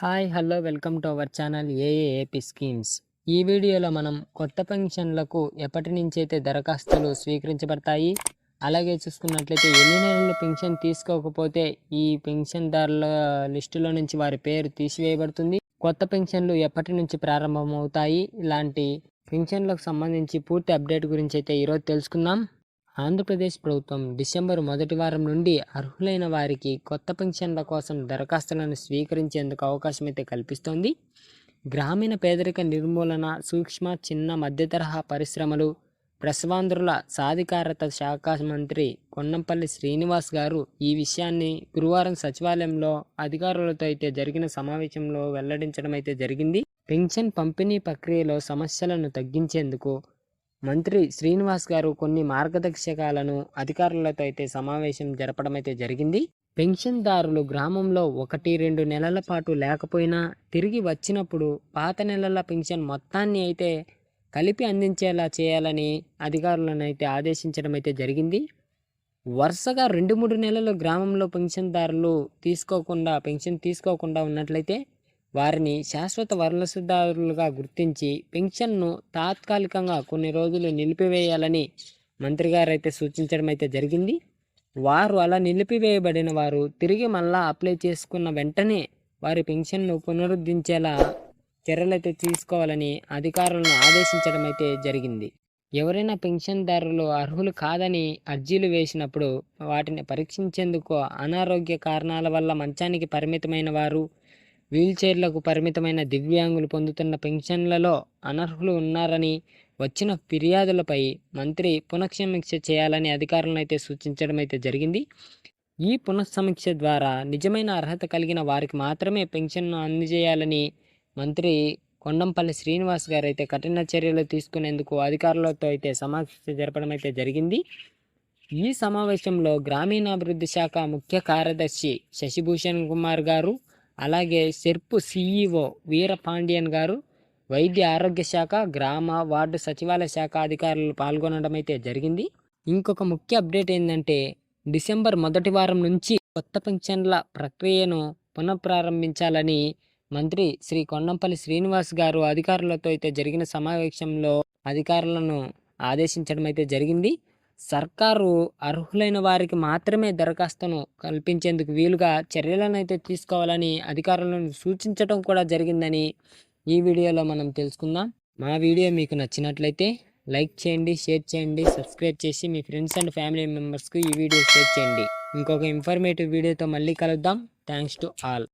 Hi hello welcome to our channel A A A P schemes. ఈ వీడియోలో మనం కొత్త పెన్షన్లకు ఎప్పటి నుంచైతే దరఖాస్తులు స్వీకరించబడతాయి అలాగే చూసుకున్నట్లయితే ఎన్ని నెలలు పెన్షన్ తీసుకోకపోతే ఈ పెన్షన్దారుల లిస్టులో నుంచి వారి పేరు తీసివేయబడుతుంది. కొత్త పెన్షన్లు ఎప్పటి నుంచి ప్రారంభమవుతాయి? ఇలాంటి పెన్షన్లకు సంబంధించి పూర్తి అప్డేట్ గురించి అయితే ఈరోజు తెలుసుకుందాం. ఆంధ్రప్రదేశ్ ప్రభుత్వం డిసెంబర్ మొదటి వారం నుండి అర్హులైన వారికి కొత్త పెన్షన్ల కోసం దరఖాస్తులను స్వీకరించేందుకు అవకాశం అయితే కల్పిస్తోంది. గ్రామీణ పేదరిక నిర్మూలన సూక్ష్మ చిన్న మధ్యతరహా పరిశ్రమలు ప్రసవాంధ్రుల సాధికారత శాఖ మంత్రి కొన్నంపల్లి శ్రీనివాస్ గారు ఈ విషయాన్ని గురువారం సచివాలయంలో అధికారులతో అయితే జరిగిన సమావేశంలో వెల్లడించడం అయితే జరిగింది. పెన్షన్ పంపిణీ ప్రక్రియలో సమస్యలను తగ్గించేందుకు మంత్రి శ్రీనివాస్ గారు కొన్ని మార్గదర్శకాలను అధికారులతో అయితే సమావేశం జరపడం అయితే జరిగింది. పెన్షన్దారులు గ్రామంలో ఒకటి రెండు నెలల పాటు లేకపోయినా తిరిగి వచ్చినప్పుడు పాత నెలల పెన్షన్ మొత్తాన్ని అయితే కలిపి అందించేలా చేయాలని అధికారులను అయితే ఆదేశించడం అయితే జరిగింది. వరుసగా రెండు మూడు నెలలు గ్రామంలో పెన్షన్దారులు తీసుకోకుండా పెన్షన్ తీసుకోకుండా ఉన్నట్లయితే వారిని శాశ్వత వలసదారులుగా గుర్తించి పెన్షన్ను తాత్కాలికంగా కొన్ని రోజులు నిలిపివేయాలని మంత్రి గారు అయితే సూచించడం అయితే జరిగింది. వారు అలా నిలిపివేయబడిన వారు తిరిగి మళ్ళా అప్లై చేసుకున్న వెంటనే వారి పెన్షన్ను పునరుద్ధరించేలా చర్యలైతే తీసుకోవాలని అధికారులను ఆదేశించడం అయితే జరిగింది. ఎవరైనా పెన్షన్దారులు అర్హులు కాదని అర్జీలు వేసినప్పుడు వాటిని పరీక్షించేందుకు అనారోగ్య కారణాల వల్ల మంచానికి పరిమితమైన వారు వీల్చైర్లకు పరిమితమైన దివ్యాంగులు పొందుతున్న పెన్షన్లలో అనర్హులు ఉన్నారని వచ్చిన ఫిర్యాదులపై మంత్రి పునఃసమీక్ష చేయాలని అధికారులను అయితే సూచించడం అయితే జరిగింది. ఈ పునఃసమీక్ష ద్వారా నిజమైన అర్హత కలిగిన వారికి మాత్రమే పెన్షన్ను అందజేయాలని మంత్రి కొండంపల్లి శ్రీనివాస్ గారు అయితే కఠిన చర్యలు తీసుకునేందుకు అధికారులతో అయితే సమీక్ష జరపడం అయితే జరిగింది. ఈ సమావేశంలో గ్రామీణాభివృద్ధి శాఖ ముఖ్య కార్యదర్శి శశిభూషణ్ కుమార్ గారు అలాగే సెర్పు సిఈఓ వీరపాండియన్ గారు వైద్య ఆరోగ్య శాఖ గ్రామ వార్డు సచివాలయ శాఖ అధికారులు పాల్గొనడం అయితే జరిగింది. ఇంకొక ముఖ్య అప్డేట్ ఏంటంటే డిసెంబర్ మొదటి వారం నుంచి కొత్త పెన్షన్ల ప్రక్రియను పునఃప్రారంభించాలని మంత్రి శ్రీ కొండంపల్లి శ్రీనివాస్ గారు అధికారులతో అయితే జరిగిన సమావేశంలో అధికారులను ఆదేశించడం అయితే జరిగింది. సర్కారు అర్హులైన వారికి మాత్రమే దరఖాస్తును కల్పించేందుకు వీలుగా చర్యలను అయితే తీసుకోవాలని అధికారులను సూచించడం కూడా జరిగిందని ఈ వీడియోలో మనం తెలుసుకుందాం. మా వీడియో మీకు నచ్చినట్లయితే లైక్ చేయండి షేర్ చేయండి సబ్స్క్రైబ్ చేసి మీ ఫ్రెండ్స్ అండ్ ఫ్యామిలీ మెంబర్స్కి ఈ వీడియో షేర్ చేయండి. ఇంకొక ఇన్ఫర్మేటివ్ వీడియోతో మళ్ళీ కలుద్దాం. Thanks to all.